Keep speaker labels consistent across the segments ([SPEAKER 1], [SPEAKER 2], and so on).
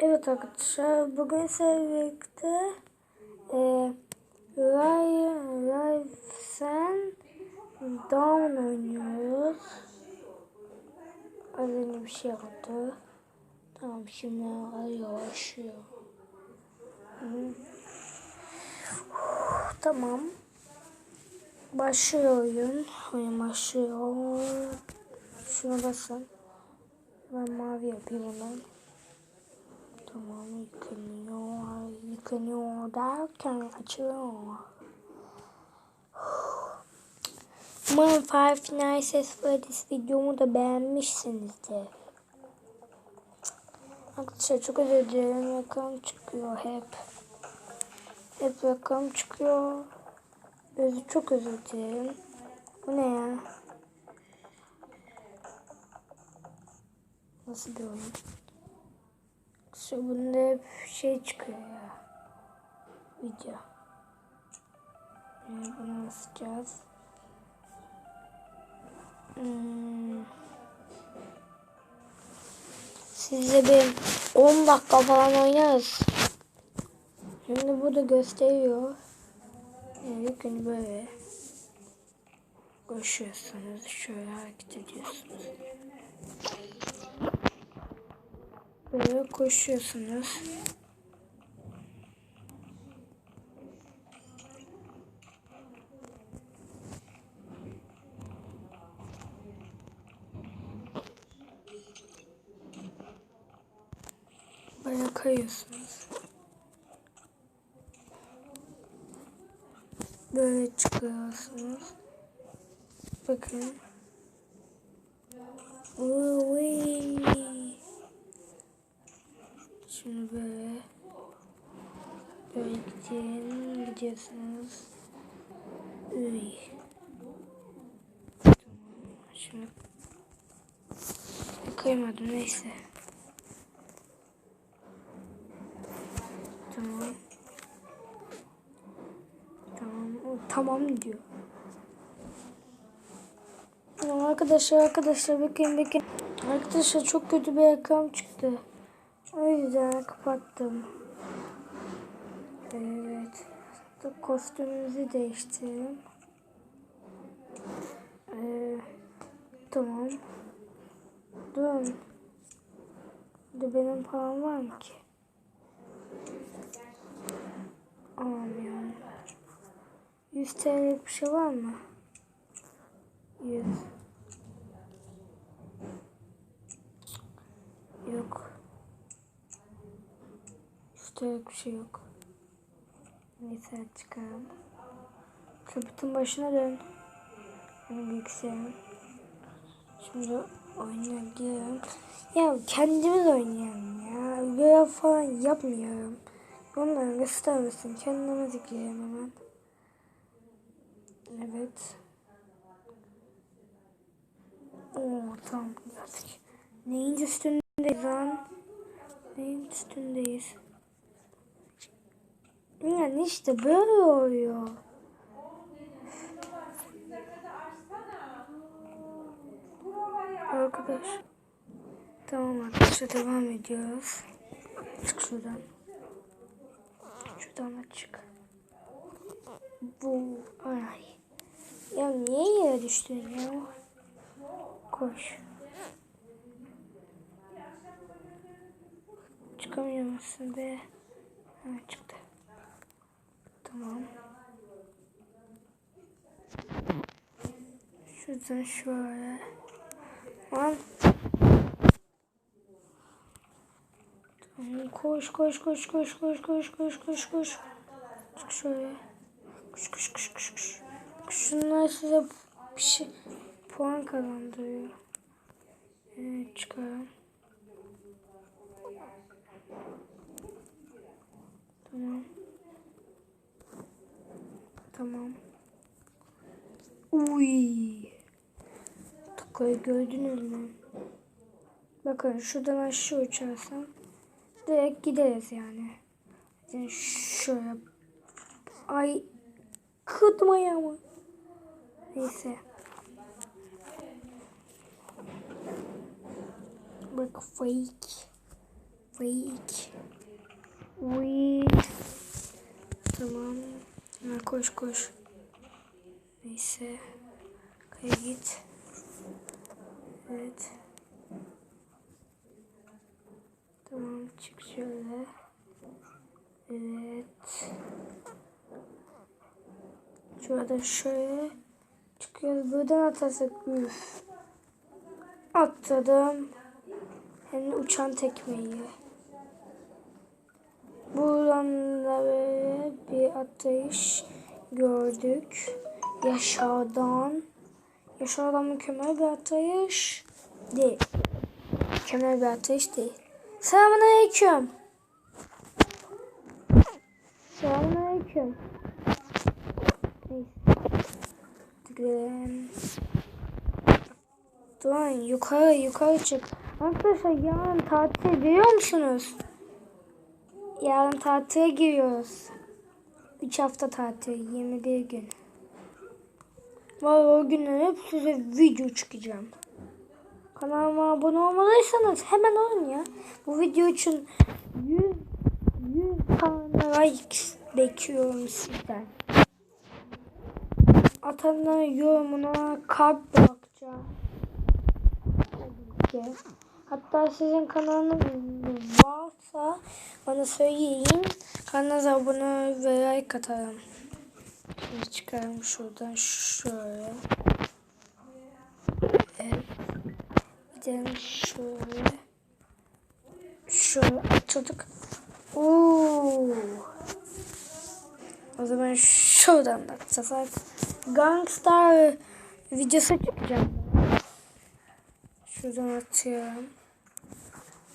[SPEAKER 1] Evet arkadaşlar bugün sizlerle birlikte e, Ryan Rive'sen Down oynuyoruz. Az önce bir şey oldu. Tamam şimdi yavaşlıyor. Hı. Tamam. Başlıyor oyun. Oyun başlıyor. Şuna basın. Ben mavi yapayım onu. Tamam yıkanıyor. Yıkanıyor derken açılıyor. Umarım Five Nights at Freddy's videomu da beğenmişsinizdir. Arkadaşlar çok özür dilerim. Reklam çıkıyor hep. Hep reklam çıkıyor. Özür, çok özür dilerim. Bu ne ya? Nasıl bir oyun? Şu bunda hep şey çıkıyor ya. Video. Yani bunu basacağız. Hmm. Sizce bir 10 dakika falan oynarız. Şimdi burada gösteriyor. Evet, günü böyle koşuyorsunuz. Şöyle hareket ediyorsunuz. Böyle koşuyorsunuz. Böyle kayıyorsunuz. Böyle çıkıyorsunuz. Bakın. Uy. Şimdi böyle böyle gidin, gidiyorsunuz. Uy. Tamam. Şimdi kıymadım neyse. Tamam. Tamam. Tamam diyor. Tamam arkadaşlar arkadaşlar bakın bakın. Arkadaşlar çok kötü bir reklam çıktı. O yüzden kapattım. Evet. Kostümümüzü değiştirelim. Ee, tamam. Durun. De benim param var mı ki? Alamıyorum. 100 TL'lik bir şey var mı? 100. Yok. Üstelik bir şey yok. Neyse çıkalım. Kaputun başına dön. Benim bilgisayarım. Şimdi oyuna giriyorum. Ya kendimiz oynayalım ya. Görev falan yapmıyorum. Onları göstermesin. Kendimiz girelim hemen. Evet. Oo tamam geldik. Neyin üstündeyiz lan? Neyin üstündeyiz? Yani işte böyle oluyor. Arkadaş. Tamam arkadaşlar devam ediyoruz. Çık şuradan. Şuradan da çık. Bu ay. Ya niye yere düştün ya? Koş. Çıkamıyor musun be? Ha çıktı. Tamam. Şuradan şöyle. Lan. Tamam, koş koş koş koş koş koş koş koş koş. Çık şöyle. Koş koş koş koş koş. Şunlar size bir şey puan kazandırıyor. Evet çıkalım. Tamam. Tamam. Uy. Takayı gördünüz mü? Bakın şuradan aşağı uçarsam direkt gideriz yani. yani şöyle. Ay kırdım ayağımı. Neyse. Bak fake. Wait. Wait. Tamam. Koş koş. Neyse. Kaya git. Evet. Tamam çık şöyle. Evet. Şurada şöyle çıkıyoruz. Buradan atarsak üf. Atladım. Hem de uçan tekmeyi. Buradan da böyle bir atlayış gördük. Yaşardan. Yaşardan mükemmel bir atlayış değil. Mükemmel bir atlayış değil. Selamun aleyküm. Selamun aleyküm. Tıklayalım. Doğan yukarı yukarı çık. Arkadaşlar yarın tatil biliyor musunuz? Yarın tatile giriyoruz. 3 hafta tatil 21 gün. Var o günler hep size video çıkacağım. Kanalıma abone olmadıysanız hemen olun ya. Bu video için 100 100 tane like bekliyorum sizden. Atanların yorumuna kalp bırakacağım. Tabii ki. Hatta sizin kanalınız varsa bana söyleyin. Kanalınıza abone ve like atarım. Şimdi çıkarım şuradan şöyle. Evet. Gidelim şöyle. Şöyle atladık. Oo. O zaman şuradan da atlasak. Gangstar videosu çekeceğim. Şuradan atıyorum.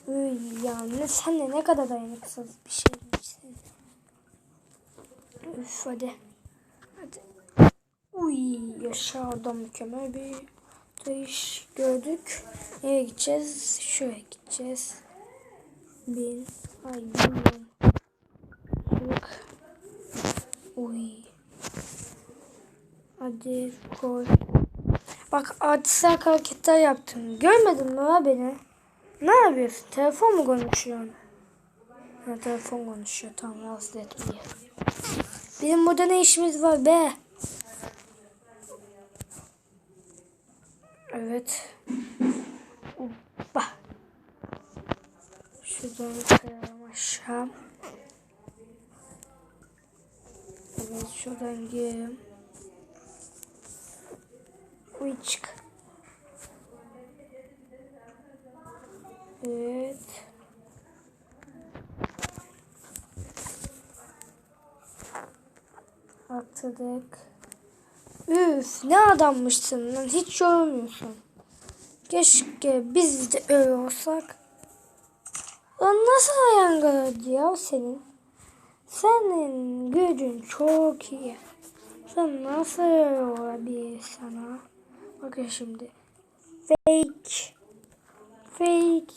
[SPEAKER 1] Uy ya ne sen de ne kadar dayanıksız bir şeymişsin. Üf hadi. Hadi. Uy yaşardan mükemmel bir iş gördük. Nereye gideceğiz? Şuraya gideceğiz. Bin. Ay. Bak. Uy. Hadi koy. Bak artistik hareketler yaptım. Görmedin mi ha beni? Ne yapıyorsun? Telefon mu konuşuyorsun? Ha, telefon konuşuyor. Tamam rahatsız etmiyor. Bizim burada ne işimiz var be? Evet. Hoppa. Şuradan kayalım aşağı. Evet şuradan girelim. Uy çık. Evet. Atladık. Üf ne adammışsın lan hiç yorulmuyorsun. Keşke biz de öyle olsak. Lan nasıl ayağın kırıldı ya senin? Senin gücün çok iyi. Sen nasıl öyle olabilir sana? Bakın şimdi. Fake. Fake.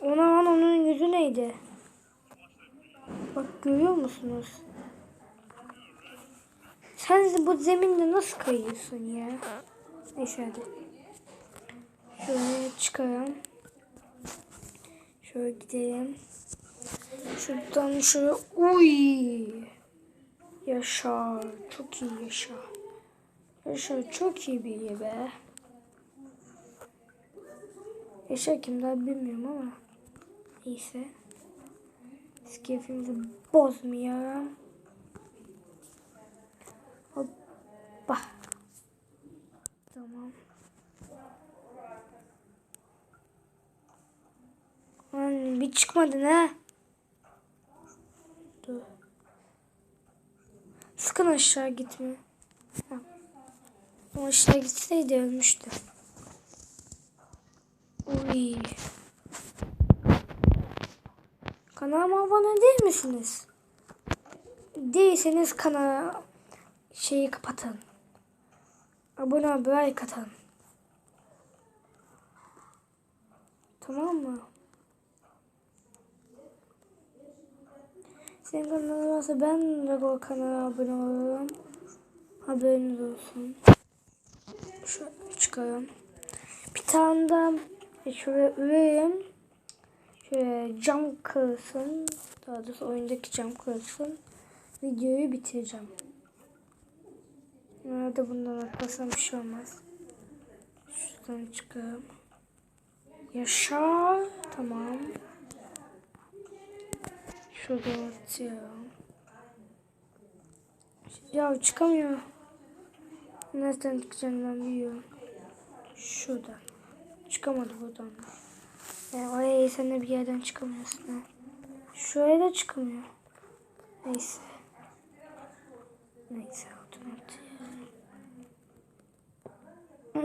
[SPEAKER 1] Ona onun yüzü neydi? Bak görüyor musunuz? Sen bu zeminde nasıl kayıyorsun ya? Neyse hadi. Şöyle çıkaralım. Şöyle gidelim. Şuradan şöyle uy. Yaşa. Çok iyi yaşa. Yaşa çok iyi biri be. Yaşa kimden bilmiyorum ama. Neyse. Skefimizi bozmayalım. Hoppa. Tamam. Lan bir çıkmadın ha. Dur. Sakın aşağı gitme. Ha. Aşağı gitseydi ölmüştü. Uy. Kanalıma abone değil misiniz? Değilseniz kanala şeyi kapatın. Abone ol, like atın. Tamam mı? Senin kanalın varsa ben de o kanala abone olurum. Haberiniz olsun. Şöyle çıkarım. Bir tane daha şöyle üreyim. Şöyle cam kırılsın. Daha doğrusu oyundaki cam kırılsın. Videoyu bitireceğim. Nerede bundan atlasam bir şey olmaz. Şuradan çıkalım. Yaşar. Tamam. Şuradan atıyorum. Ya çıkamıyor. Nereden çıkacağını ben biliyorum. Şuradan. Çıkamadı buradan. Yani oraya sen de bir yerden çıkamıyorsun. Ha. Şuraya da çıkamıyor. Neyse. Neyse. Otomatik. Hmm.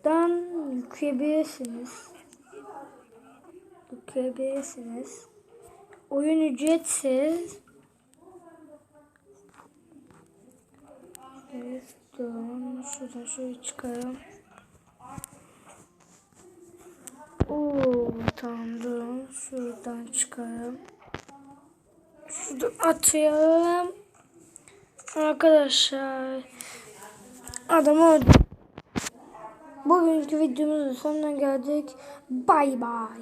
[SPEAKER 1] Store'dan yükleyebilirsiniz yükleyebilirsiniz oyun ücretsiz Evet, tamam. Şuradan şöyle çıkarım. Oo, tamam durun. Şuradan çıkarım. Şuradan atıyorum. Arkadaşlar. Adamı öldü. Bugünkü videomuzun sonuna geldik. Bay bay.